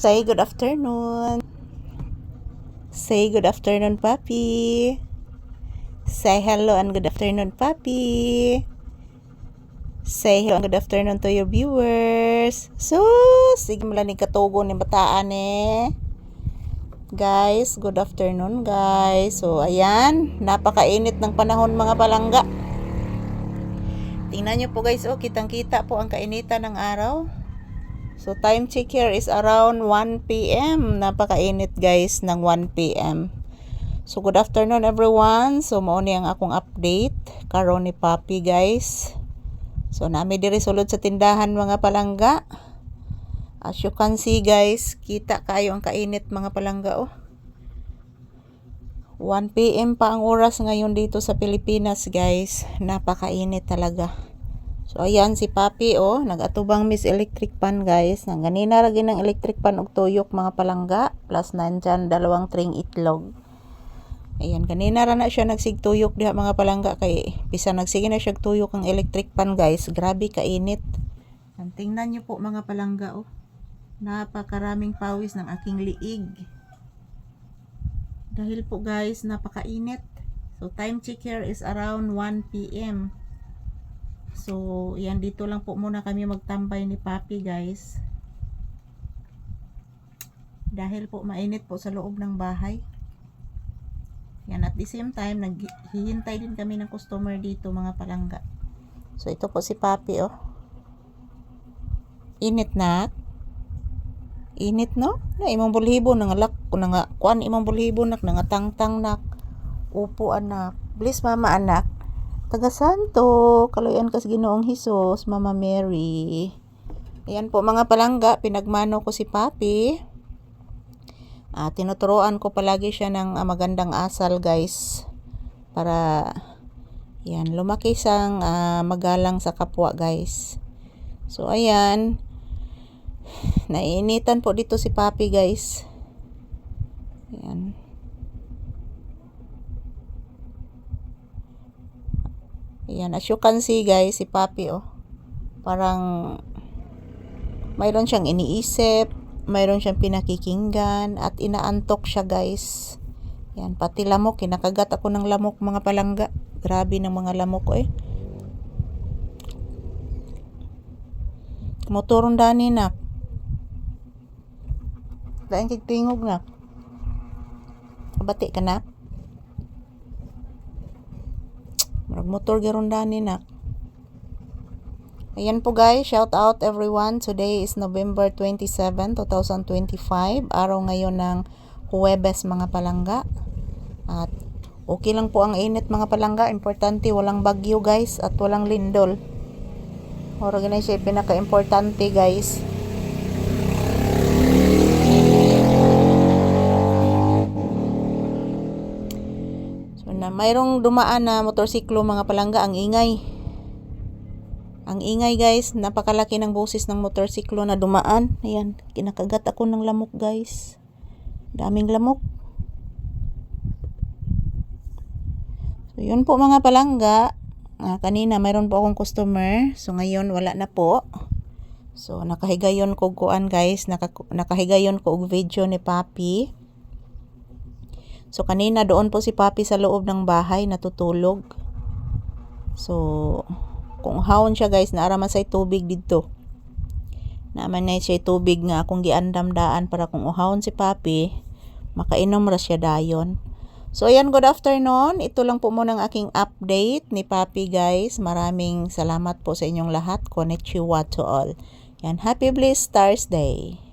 Say good afternoon. Say good afternoon, Papi. Say hello and good afternoon, Papi. Say hello and good afternoon to your viewers. So, sige mo lang ni katugo ni bataan eh. Guys, good afternoon guys. So, ayan, napakainit ng panahon mga palangga. Tingnan nyo po guys, oh, kitang-kita po ang kainitan ng araw. So, time check here is around 1 p.m. Napakainit guys ng 1 p.m. So, good afternoon everyone. So, mao ni ang akong update. Karon ni Papi guys. So, nami diri sulod sa tindahan mga palangga. As you can see guys, kita kayo ang kainit mga palangga oh. 1 p.m. pa ang oras ngayon dito sa Pilipinas guys. Napakainit talaga. So ayan si Papi oh, nagatubang Miss Electric Pan guys. Nang ganina lagi ng electric pan og tuyok mga palangga plus nandyan dalawang tring itlog. Ayan, kanina ra na siya nagsigtuyok diha mga palangga kay bisa nagsige na siya tuyok ang electric pan guys. Grabe kainit. Ang tingnan niyo po mga palangga oh. Napakaraming pawis ng aking liig. Dahil po guys, napakainit. So time check here is around 1 p.m. So, yan dito lang po muna kami magtambay ni Papi guys. Dahil po mainit po sa loob ng bahay. Yan at the same time, naghihintay din kami ng customer dito mga palangga. So, ito po si Papi oh. Init na. Init no? Na imong bulhibo nangalak ko nga kuan imong bulhibo nak nangatangtang nak. Upo anak. Please mama anak. Taga Santo, kaluyan kas Ginoong Hesus, Mama Mary. Ayan po mga palangga, pinagmano ko si Papi. Ah, tinuturoan ko palagi siya ng ah, magandang asal, guys. Para yan, lumaki siyang ah, magalang sa kapwa, guys. So ayan. Naiinitan po dito si Papi, guys. Ayan. Ayan, as you can see guys, si Papi oh. Parang mayroon siyang iniisip, mayroon siyang pinakikinggan at inaantok siya guys. Yan, pati lamok, kinakagat ako ng lamok mga palangga. Grabe ng mga lamok ko eh. Motoron dani nak. Dahil kigtingog nak. Kabati ka na? Magmotor garon dani nak. Ayan po guys, shout out everyone. Today is November 27, 2025. Araw ngayon ng Huwebes mga palangga. At okay lang po ang init mga palangga. Importante walang bagyo guys at walang lindol. Ganun siya pinaka-importante guys. So na mayroong dumaan na motorsiklo mga palangga ang ingay. Ang ingay guys, napakalaki ng boses ng motorsiklo na dumaan. Ayan, kinakagat ako ng lamok guys. Daming lamok. So yun po mga palangga. Ah, kanina mayroon po akong customer. So ngayon wala na po. So nakahigayon ko kuan guys, Naka, nakahigayon ko og video ni Papi. So kanina doon po si Papi sa loob ng bahay natutulog. So kung haon siya guys, naaraman sa tubig dito. Naman na siya tubig nga akong giandam daan para kung uhawon si Papi, makainom ra siya dayon. So ayan, good afternoon. Ito lang po muna ang aking update ni Papi guys. Maraming salamat po sa inyong lahat. Konnichiwa to all. Yan, happy Bliss Stars Day.